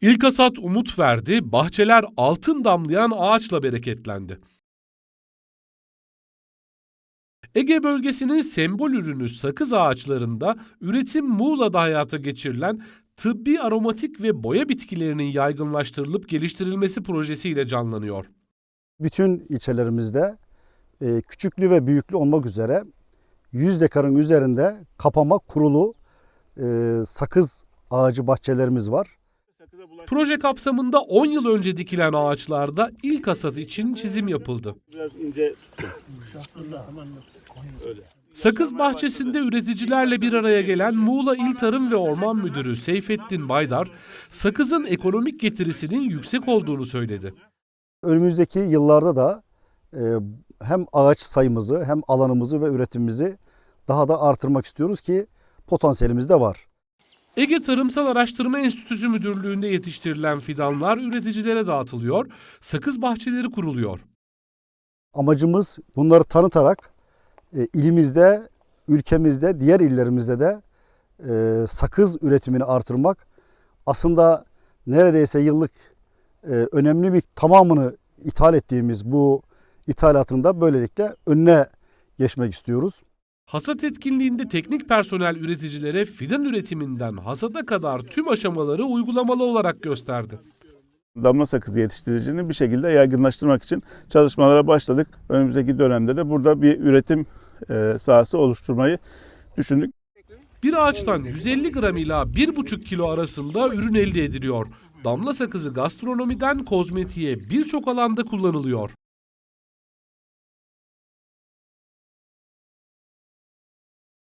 İlk hasat umut verdi, bahçeler altın damlayan ağaçla bereketlendi. Ege bölgesinin sembol ürünü sakız ağaçlarında üretim Muğla'da hayata geçirilen tıbbi aromatik ve boya bitkilerinin yaygınlaştırılıp geliştirilmesi projesiyle canlanıyor. bütün ilçelerimizde e, küçüklü ve büyüklü olmak üzere 100 dekarın üzerinde kapama kurulu e, sakız ağacı bahçelerimiz var. Proje kapsamında 10 yıl önce dikilen ağaçlarda ilk hasat için çizim yapıldı. Biraz ince Sakız bahçesinde üreticilerle bir araya gelen Muğla İl Tarım ve Orman Müdürü Seyfettin Baydar, sakızın ekonomik getirisinin yüksek olduğunu söyledi. Önümüzdeki yıllarda da e, hem ağaç sayımızı hem alanımızı ve üretimimizi daha da artırmak istiyoruz ki potansiyelimiz de var. Ege Tarımsal Araştırma Enstitüsü Müdürlüğü'nde yetiştirilen fidanlar üreticilere dağıtılıyor, sakız bahçeleri kuruluyor. Amacımız bunları tanıtarak e, ilimizde, ülkemizde, diğer illerimizde de e, sakız üretimini artırmak. Aslında neredeyse yıllık e, önemli bir tamamını ithal ettiğimiz bu ithalatın da böylelikle önüne geçmek istiyoruz. Hasat etkinliğinde teknik personel üreticilere fidan üretiminden hasada kadar tüm aşamaları uygulamalı olarak gösterdi. damla sakızı yetiştiricini bir şekilde yaygınlaştırmak için çalışmalara başladık. Önümüzdeki dönemde de burada bir üretim e, sahası oluşturmayı düşündük. Bir ağaçtan 150 gram ila 1,5 kilo arasında ürün elde ediliyor. Damla sakızı gastronomiden kozmetiğe birçok alanda kullanılıyor.